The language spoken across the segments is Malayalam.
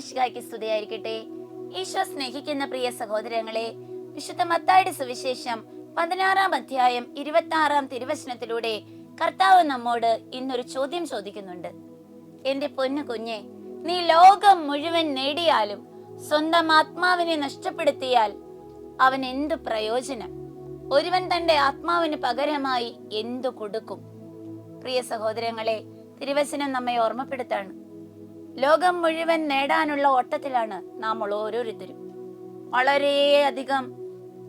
ഈശോമിശിഹായ്ക്ക് സ്തുതിയായിരിക്കട്ടെ ഈശോ സ്നേഹിക്കുന്ന പ്രിയ സഹോദരങ്ങളെ വിശുദ്ധ മത്തായുടെ സുവിശേഷം പതിനാറാം അധ്യായം ഇരുപത്തി ആറാം തിരുവചനത്തിലൂടെ കർത്താവ് നമ്മോട് ഇന്നൊരു ചോദ്യം ചോദിക്കുന്നുണ്ട്. എന്റെ പൊന്നു കുഞ്ഞെ നീ ലോകം മുഴുവൻ നേടിയാലും സ്വന്തം ആത്മാവിനെ നഷ്ടപ്പെടുത്തിയാൽ അവൻ എന്തു പ്രയോജനം? ഒരുവൻ തന്റെ ആത്മാവിന് പകരമായി എന്തു കൊടുക്കും? പ്രിയ സഹോദരങ്ങളെ തിരുവചനം നമ്മെ ഓർമ്മപ്പെടുത്താണ്. ലോകം മുഴുവൻ നേടാനുള്ള ഓട്ടത്തിലാണ് നാം ഓരോരുത്തരും. വളരെയധികം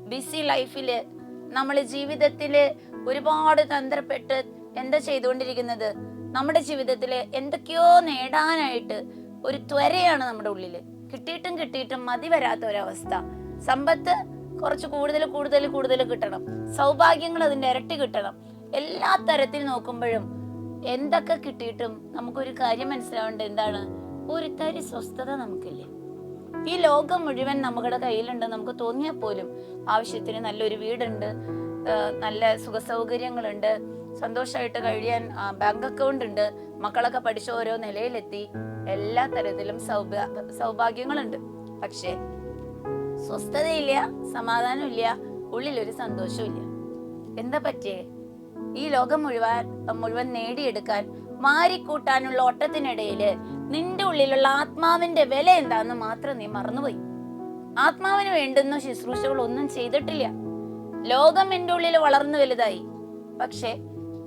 ബിസി ലൈഫിൽ നമ്മൾ ജീവിതത്തിൽ ഒരുപാട് തന്ത്രപ്പെട്ട് എന്താ ചെയ്തുകൊണ്ടിരിക്കുന്നത്? നമ്മുടെ ജീവിതത്തിൽ എന്തൊക്കെയോ നേടാനായിട്ട് ഒരു ത്വരയാണ് നമ്മുടെ ഉള്ളിൽ. കിട്ടിയിട്ടും കിട്ടിയിട്ടും മതി വരാത്ത ഒരവസ്ഥ. സമ്പത്ത് കുറച്ച് കൂടുതൽ കൂടുതൽ കൂടുതൽ കിട്ടണം. സൗഭാഗ്യങ്ങൾ അതിന്റെ ഇരട്ടി കിട്ടണം. എല്ലാ തരത്തിൽ നോക്കുമ്പോഴും എന്തൊക്കെ കിട്ടിയിട്ടും നമുക്കൊരു കാര്യം മനസ്സിലാവേണ്ടത് എന്താണ്? ഒരു തരി സ്വസ്ഥത നമുക്കില്ല? ഈ ലോകം മുഴുവൻ നമ്മുടെ കയ്യിലുണ്ട്. നമുക്ക് തോന്നിയാൽ പോലും ആവശ്യത്തിന് നല്ലൊരു വീടുണ്ട് നല്ല സുഖ സൗകര്യങ്ങളുണ്ട് സന്തോഷമായിട്ട് കഴിയാൻ ബാങ്ക് അക്കൗണ്ട് ഉണ്ട് മക്കളൊക്കെ പഠിച്ച ഓരോ നിലയിലെത്തി എല്ലാ തരത്തിലും സൗഭാ സൗഭാഗ്യങ്ങളുണ്ട്. പക്ഷേ സ്വസ്ഥതയില്ല സമാധാനമില്ല ഉള്ളിലൊരു സന്തോഷമില്ല എന്താ പറ്റിയേ? ഈ ലോകം മുഴുവൻ മുഴുവൻ നേടിയെടുക്കാൻ മാരിക്കൂട്ടാനുള്ള ഓട്ടത്തിനിടയിൽ നിന്റെ ഉള്ളിലുള്ള ആത്മാവിന്റെ വില എന്താന്ന് മാത്രം നീ മറന്നുപോയി. ആത്മാവിന് വേണ്ടുന്ന ശുശ്രൂഷകൾ ഒന്നും ചെയ്തിട്ടില്ല. ലോകം എന്റെ ഉള്ളിൽ വളർന്നു വലുതായി. പക്ഷെ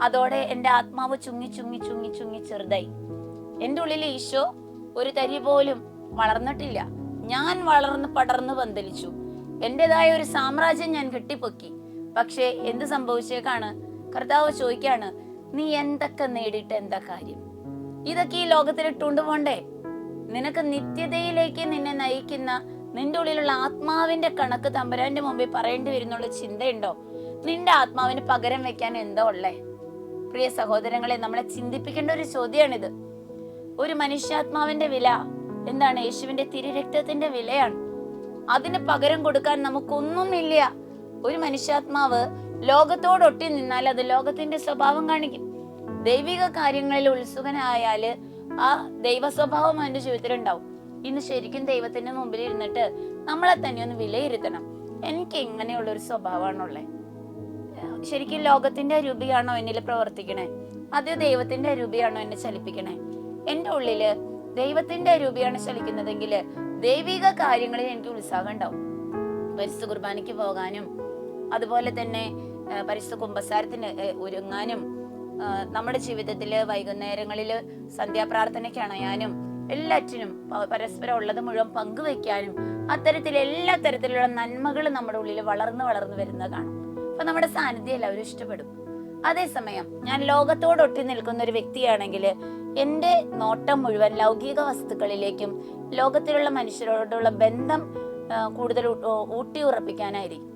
അതോടെ എന്റെ ആത്മാവ് ചുങ്ങി ചുങ്ങി ചുങ്ങി ചുങ്ങി ചെറുതായി. എന്റെ ഉള്ളിൽ ഈശോ ഒരു തരി പോലും വളർന്നിട്ടില്ല. ഞാൻ വളർന്ന് പടർന്നു പന്തലിച്ചു. എന്റേതായ ഒരു സാമ്രാജ്യം ഞാൻ കെട്ടിപ്പൊക്കി. പക്ഷേ എന്ത് സംഭവിച്ചേക്കാണ്? കർത്താവ് ചോദിക്കാണ് നീ എന്തൊക്കെ നേടിയിട്ട് എന്താ കാര്യം? ഇതൊക്കെ ഈ ലോകത്തിൽ ഇട്ടുകൊണ്ട് പോണ്ടേ? നിനക്ക് നിത്യതയിലേക്ക് നിന്നെ നയിക്കുന്ന നിന്റെ ഉള്ളിലുള്ള ആത്മാവിന്റെ കണക്ക് തമ്പുരാന്റെ മുമ്പിൽ പറയേണ്ടി വരുന്നുള്ള ചിന്തയുണ്ടോ? നിന്റെ ആത്മാവിന് പകരം വെക്കാൻ എന്തോ ഉള്ളേ? പ്രിയ സഹോദരങ്ങളെ നമ്മളെ ചിന്തിപ്പിക്കേണ്ട ഒരു ചോദ്യമാണിത്. ഒരു മനുഷ്യാത്മാവിന്റെ വില എന്താണ്? യേശുവിന്റെ തിരുരക്തത്തിന്റെ വിലയാണ്. അതിന് പകരം കൊടുക്കാൻ നമുക്കൊന്നുമില്ല ഒരു മനുഷ്യാത്മാവ് ലോകത്തോടൊട്ടി നിന്നാൽ അത് ലോകത്തിന്റെ സ്വഭാവം കാണിക്കും. ദൈവിക കാര്യങ്ങളിൽ ഉത്സുകനായാൽ ആ ദൈവ സ്വഭാവം അവന്റെ ജീവിതത്തിൽ ഉണ്ടാവും ഇന്ന് ശരിക്കും ദൈവത്തിന്റെ മുമ്പിൽ ഇരുന്നിട്ട് നമ്മളെ തന്നെ ഒന്ന് വിലയിരുത്തണം. എനിക്ക് എങ്ങനെയുള്ള ഒരു സ്വഭാവമാണുള്ളത് ശരിക്കും ലോകത്തിന്റെ രൂപിയാണോ എന്നിൽ പ്രവർത്തിക്കണേ? അത് ദൈവത്തിന്റെ രൂപിയാണോ എന്നെ ചലിപ്പിക്കണേ? എന്റെ ഉള്ളിൽ ദൈവത്തിന്റെ രൂപിയാണ് ചലിക്കുന്നതെങ്കിൽ ദൈവിക കാര്യങ്ങളിൽ എനിക്ക് ഉത്സാഹം ഉണ്ടാവും. പരിസ്ഥ കുർബാനയ്ക്ക് പോകാനും അതുപോലെ തന്നെ പരിശുദ്ധ കുമ്പസാരത്തിന് ഒരുങ്ങാനും നമ്മുടെ ജീവിതത്തിൽ വൈകുന്നേരങ്ങളിൽ സന്ധ്യാപ്രാർത്ഥനയ്ക്ക് അണയാനും എല്ലാറ്റിനും പരസ്പരം ഉള്ളത് മുഴുവൻ പങ്കുവെക്കാനും അത്തരത്തിൽ എല്ലാ തരത്തിലുള്ള നന്മകൾ നമ്മുടെ ഉള്ളിൽ വളർന്നു വളർന്നു വരുന്നത് കാണും. അപ്പൊ നമ്മുടെ സാന്നിധ്യം എല്ലാവരും ഇഷ്ടപ്പെടും. അതേസമയം ഞാൻ ലോകത്തോട് ഒട്ടി നിൽക്കുന്ന ഒരു വ്യക്തിയാണെങ്കിൽ എന്റെ നോട്ടം മുഴുവൻ ലൗകിക വസ്തുക്കളിലേക്കും ലോകത്തിലുള്ള മനുഷ്യരോടുള്ള ബന്ധം കൂടുതൽ ഊട്ടി ഉറപ്പിക്കാനായിരിക്കും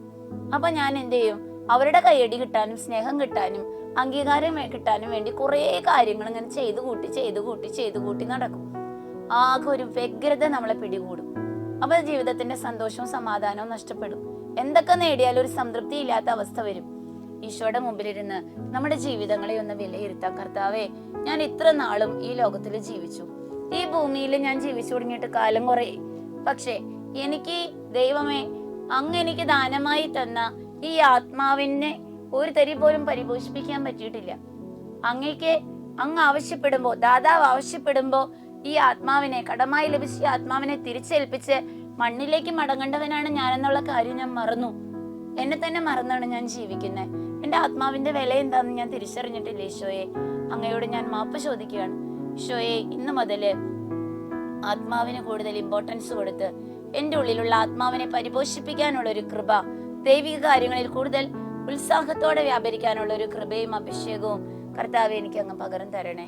അപ്പൊ ഞാൻ എന്ത് ചെയ്യും? അവരുടെ കൈയടി കിട്ടാനും സ്നേഹം കിട്ടാനും അംഗീകാരം കിട്ടാനും വേണ്ടി കുറേ കാര്യങ്ങൾ ഇങ്ങനെ ചെയ്തു കൂട്ടി ചെയ്തു കൂട്ടി ചെയ്തു കൂട്ടി നടക്കും. ആകെ ഒരു വ്യഗ്രത നമ്മളെ പിടികൂടും. അപ്പൊ ജീവിതത്തിന്റെ സന്തോഷവും സമാധാനവും നഷ്ടപ്പെടും. എന്തൊക്കെ നേടിയാലും ഒരു സംതൃപ്തി ഇല്ലാത്ത അവസ്ഥ വരും. ഈശോയുടെ മുമ്പിലിരുന്ന് നമ്മുടെ ജീവിതങ്ങളെ ഒന്ന് വിലയിരുത്താം. കർത്താവേ ഞാൻ ഇത്ര നാളും ഈ ലോകത്തിൽ ജീവിച്ചു. ഈ ഭൂമിയിൽ ഞാൻ ജീവിച്ചു തുടങ്ങിയിട്ട് കാലം കുറേ. പക്ഷേ എനിക്ക് ദൈവമേ അങ്ങ് എനിക്ക് ദാനമായി തന്ന ഈ ആത്മാവിനെ ഒരു തരി പോലും പരിപോഷിപ്പിക്കാൻ പറ്റിയിട്ടില്ല. അങ്ങേക്ക് അങ്ങ് ആവശ്യപ്പെടുമ്പോ ദാതാവ് ആവശ്യപ്പെടുമ്പോ ഈ ആത്മാവിനെ കടമായി ലഭിച്ച ആത്മാവിനെ തിരിച്ചേൽപ്പിച്ച് മണ്ണിലേക്ക് മടങ്ങേണ്ടവനാണ് ഞാനെന്നുള്ള കാര്യം ഞാൻ മറന്നു. എന്നെ തന്നെ മറന്നാണ് ഞാൻ ജീവിക്കുന്നത് എന്റെ ആത്മാവിന്റെ വില എന്താണെന്ന് ഞാൻ തിരിച്ചറിഞ്ഞിട്ടില്ല ഈശോയെ. അങ്ങയോട് ഞാൻ മാപ്പ് ചോദിക്കുകയാണ്. ഈശോയെ ഇന്ന് മുതൽ ആത്മാവിന് കൂടുതൽ ഇമ്പോർട്ടൻസ് കൊടുത്ത് എന്റെ ഉള്ളിലുള്ള ആത്മാവിനെ പരിപോഷിപ്പിക്കാനുള്ള ഒരു കൃപ ദൈവിക കാര്യങ്ങളിൽ കൂടുതൽ ഉത്സാഹത്തോടെ വ്യാപരിക്കാനുള്ള ഒരു കൃപയും അഭിഷേകവും കർത്താവ് എനിക്ക് അങ്ങ് പകരം തരണേ.